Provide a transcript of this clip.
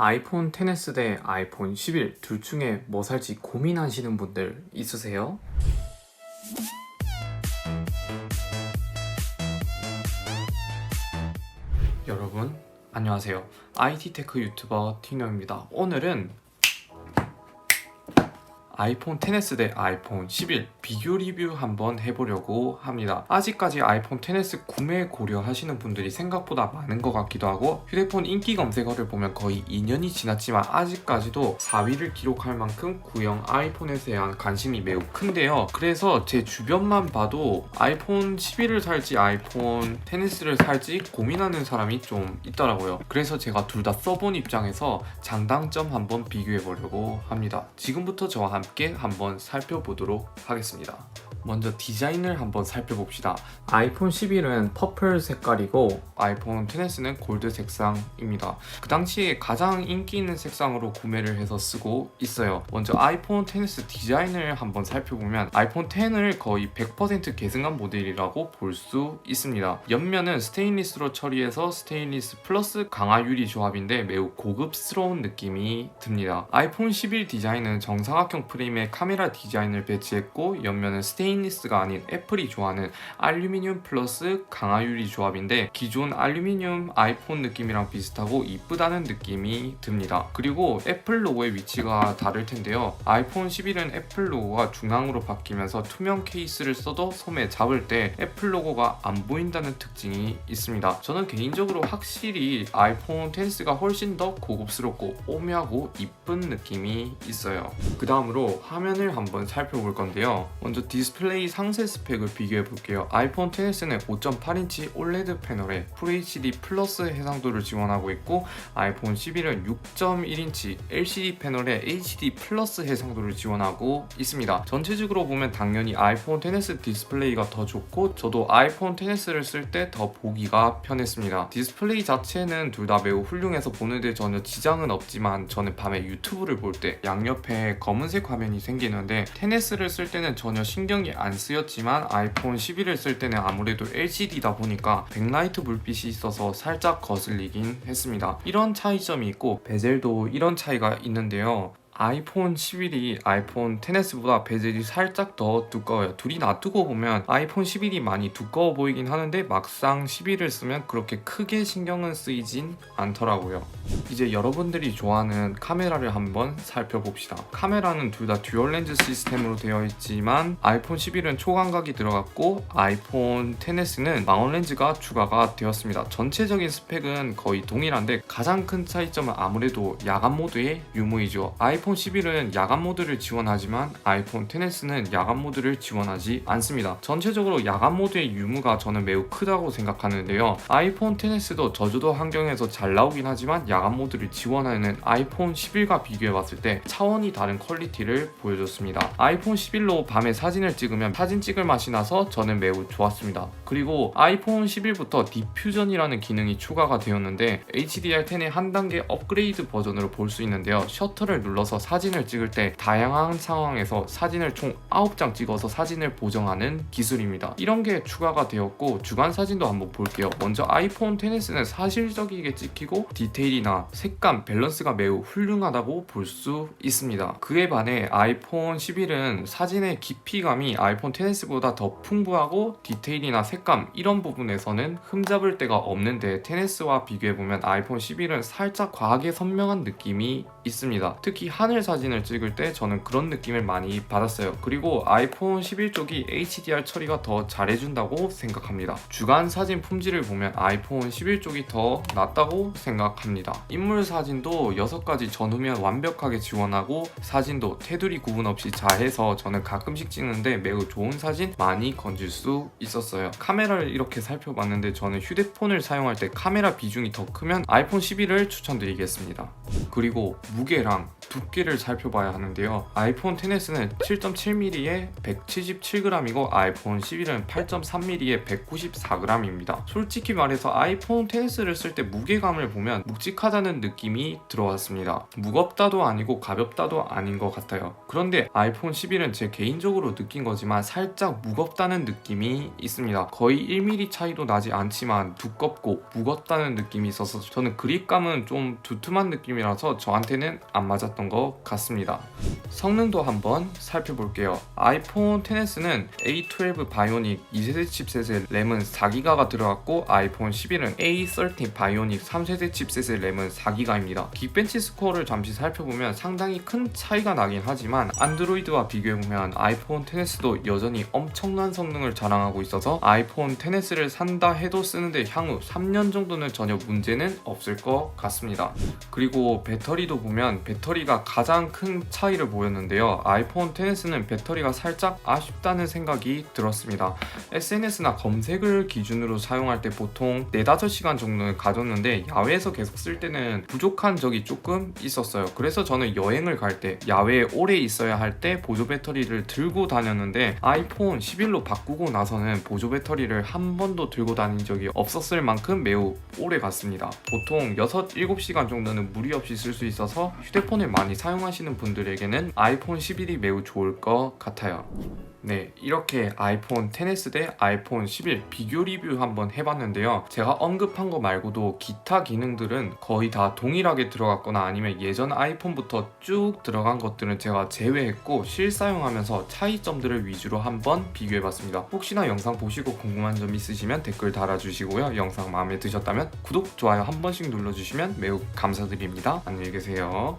아이폰 10s 대 아이폰 11 둘 중에 뭐 살지 고민하시는 분들 있으세요? 여러분 안녕하세요. IT 테크 유튜버 티노입니다. 오늘은 아이폰 10s 대 아이폰 11 비교 리뷰 한번 해보려고 합니다. 아직까지 아이폰 10s 구매 고려하시는 분들이 생각보다 많은 것 같기도 하고 휴대폰 인기 검색어를 보면 거의 2년이 지났지만 아직까지도 4위를 기록할 만큼 구형 아이폰에 대한 관심이 매우 큰데요. 그래서 제 주변만 봐도 아이폰 11을 살지 아이폰 10s를 살지 고민하는 사람이 좀 있더라고요. 그래서 제가 둘 다 써본 입장에서 장단점 한번 비교해 보려고 합니다. 지금부터 저와 함께 한번 살펴보도록 하겠습니다. 먼저 디자인을 한번 살펴봅시다. 아이폰 11은 퍼플 색깔이고 아이폰 10s는 골드 색상입니다. 그 당시에 가장 인기 있는 색상으로 구매를 해서 쓰고 있어요. 먼저 아이폰 10s 디자인을 한번 살펴보면 아이폰 10을 거의 100% 계승한 모델이라고 볼 수 있습니다. 옆면은 스테인리스로 처리해서 스테인리스 플러스 강화 유리 조합인데 매우 고급스러운 느낌이 듭니다. 아이폰 11 디자인은 정사각형 프레임 에 카메라 디자인을 배치했고 옆면은 스테인리스가 아닌 애플이 좋아하는 알루미늄 플러스 강화 유리 조합인데 기존 알루미늄 아이폰 느낌이랑 비슷하고 이쁘다는 느낌이 듭니다. 그리고 애플 로고의 위치가 다를 텐데요. 아이폰 11은 애플 로고가 중앙으로 바뀌면서 투명 케이스를 써도 손에 잡을 때 애플 로고가 안 보인다는 특징이 있습니다. 저는 개인적으로 확실히 아이폰 10s가 훨씬 더 고급스럽고 오묘하고 이쁜 느낌이 있어요. 그 다음으로 화면을 한번 살펴볼 건데요. 먼저 디스플레이 상세 스펙을 비교해 볼게요. 아이폰 10s는 5.8인치 OLED 패널에 FHD 플러스 해상도를 지원하고 있고 아이폰 11은 6.1인치 LCD 패널에 HD 플러스 해상도를 지원하고 있습니다. 전체적으로 보면 당연히 아이폰 10s 디스플레이가 더 좋고 저도 아이폰 10s를 쓸 때 더 보기가 편했습니다. 디스플레이 자체는 둘 다 매우 훌륭해서 보는데 전혀 지장은 없지만 저는 밤에 유튜브를 볼 때 양옆에 검은색 화면이 생기는데 10s를 쓸 때는 전혀 신경이 안 쓰였지만 아이폰 11을 쓸 때는 아무래도 LCD다 보니까 백라이트 불빛이 있어서 살짝 거슬리긴 했습니다. 이런 차이점이 있고 베젤도 이런 차이가 있는데요. 아이폰 11이 아이폰 10s보다 베젤이 살짝 더 두꺼워요. 둘이 놔두고 보면 아이폰 11이 많이 두꺼워 보이긴 하는데 막상 11을 쓰면 그렇게 크게 신경은 쓰이진 않더라고요. 이제 여러분들이 좋아하는 카메라를 한번 살펴봅시다. 카메라는 둘 다 듀얼 렌즈 시스템으로 되어 있지만 아이폰 11은 초광각이 들어갔고 아이폰 10s는 망원 렌즈가 추가가 되었습니다. 전체적인 스펙은 거의 동일한데 가장 큰 차이점은 아무래도 야간 모드의 유무이죠. 아이폰 11은 야간 모드를 지원하지만 아이폰 10s는 야간 모드를 지원하지 않습니다. 전체적으로 야간 모드의 유무가 저는 매우 크다고 생각하는데요. 아이폰 10s도 저조도 환경에서 잘 나오긴 하지만 야간 모드를 지원하는 아이폰 11과 비교해 봤을 때 차원이 다른 퀄리티를 보여줬습니다. 아이폰 11로 밤에 사진을 찍으면 사진 찍을 맛이 나서 저는 매우 좋았습니다. 그리고 아이폰 11부터 디퓨전이라는 기능이 추가가 되었는데 HDR10의 한 단계 업그레이드 버전으로 볼 수 있는데요. 셔터를 눌러서 사진을 찍을 때 다양한 상황에서 사진을 총 9장 찍어서 사진을 보정하는 기술입니다. 이런 게 추가가 되었고 주간 사진도 한번 볼게요. 먼저 아이폰 10s는 사실적이게 찍히고 디테일이나 색감, 밸런스가 매우 훌륭하다고 볼 수 있습니다. 그에 반해 아이폰 11은 사진의 깊이감이 아이폰 10s보다 더 풍부하고 디테일이나 색감 이런 부분에서는 흠잡을 데가 없는데 10s와 비교해보면 아이폰 11은 살짝 과하게 선명한 느낌이 있습니다. 특히 하늘 사진을 찍을 때 저는 그런 느낌을 많이 받았어요. 그리고 아이폰 11 쪽이 HDR 처리가 더 잘해준다고 생각합니다. 주간 사진 품질을 보면 아이폰 11 쪽이 더 낫다고 생각합니다. 인물 사진도 6가지 전후면 완벽하게 지원하고 사진도 테두리 구분 없이 잘해서 저는 가끔씩 찍는데 매우 좋은 사진 많이 건질 수 있었어요. 카메라를 이렇게 살펴봤는데 저는 휴대폰을 사용할 때 카메라 비중이 더 크면 아이폰 11을 추천드리겠습니다. 그리고 무게랑 두께를 살펴봐야 하는데요. 아이폰 10s는 7.7mm에 177g이고 아이폰 11은 8.3mm에 194g입니다. 솔직히 말해서 아이폰 10s를 쓸 때 무게감을 보면 묵직하다는 느낌이 들어왔습니다. 무겁다도 아니고 가볍다도 아닌 것 같아요. 그런데 아이폰 11은 제 개인적으로 느낀 거지만 살짝 무겁다는 느낌이 있습니다. 거의 1mm 차이도 나지 않지만 두껍고 무겁다는 느낌이 있어서 저는 그립감은 좀 두툼한 느낌이라 제품이라서 저한테는 안 맞았던 것 같습니다. 성능도 한번 살펴볼게요. 아이폰 XS는 A12 바이오닉 2세대 칩셋에 램은 4기가가 들어갔고 아이폰 11은 A13 바이오닉 3세대 칩셋의 램은 4기가입니다. 긱벤치 스코어를 잠시 살펴보면 상당히 큰 차이가 나긴 하지만 안드로이드와 비교해보면 아이폰 XS도 여전히 엄청난 성능을 자랑하고 있어서 아이폰 XS를 산다 해도 쓰는데 향후 3년 정도는 전혀 문제는 없을 것 같습니다. 그리고 배터리도 보면 배터리가 가장 큰 차이를 보였는데요. 아이폰 XS는 배터리가 살짝 아쉽다는 생각이 들었습니다. SNS나 검색을 기준으로 사용할 때 보통 4, 5시간 정도는 가졌는데 야외에서 계속 쓸 때는 부족한 적이 조금 있었어요. 그래서 저는 여행을 갈 때 야외에 오래 있어야 할 때 보조 배터리를 들고 다녔는데 아이폰 11로 바꾸고 나서는 보조 배터리를 한 번도 들고 다닌 적이 없었을 만큼 매우 오래 갔습니다. 보통 6, 7시간 정도는 무리 없이 쓸 수 있어서 휴대폰을 많이 사용하시는 분들에게는 아이폰 11이 매우 좋을 것 같아요. 네, 이렇게 아이폰 XS 대 아이폰 11 비교 리뷰 한번 해봤는데요. 제가 언급한 거 말고도 기타 기능들은 거의 다 동일하게 들어갔거나 아니면 예전 아이폰부터 쭉 들어간 것들은 제가 제외했고 실사용하면서 차이점들을 위주로 한번 비교해봤습니다. 혹시나 영상 보시고 궁금한 점 있으시면 댓글 달아주시고요. 영상 마음에 드셨다면 구독, 좋아요 한 번씩 눌러주시면 매우 감사드립니다. 안녕히 계세요.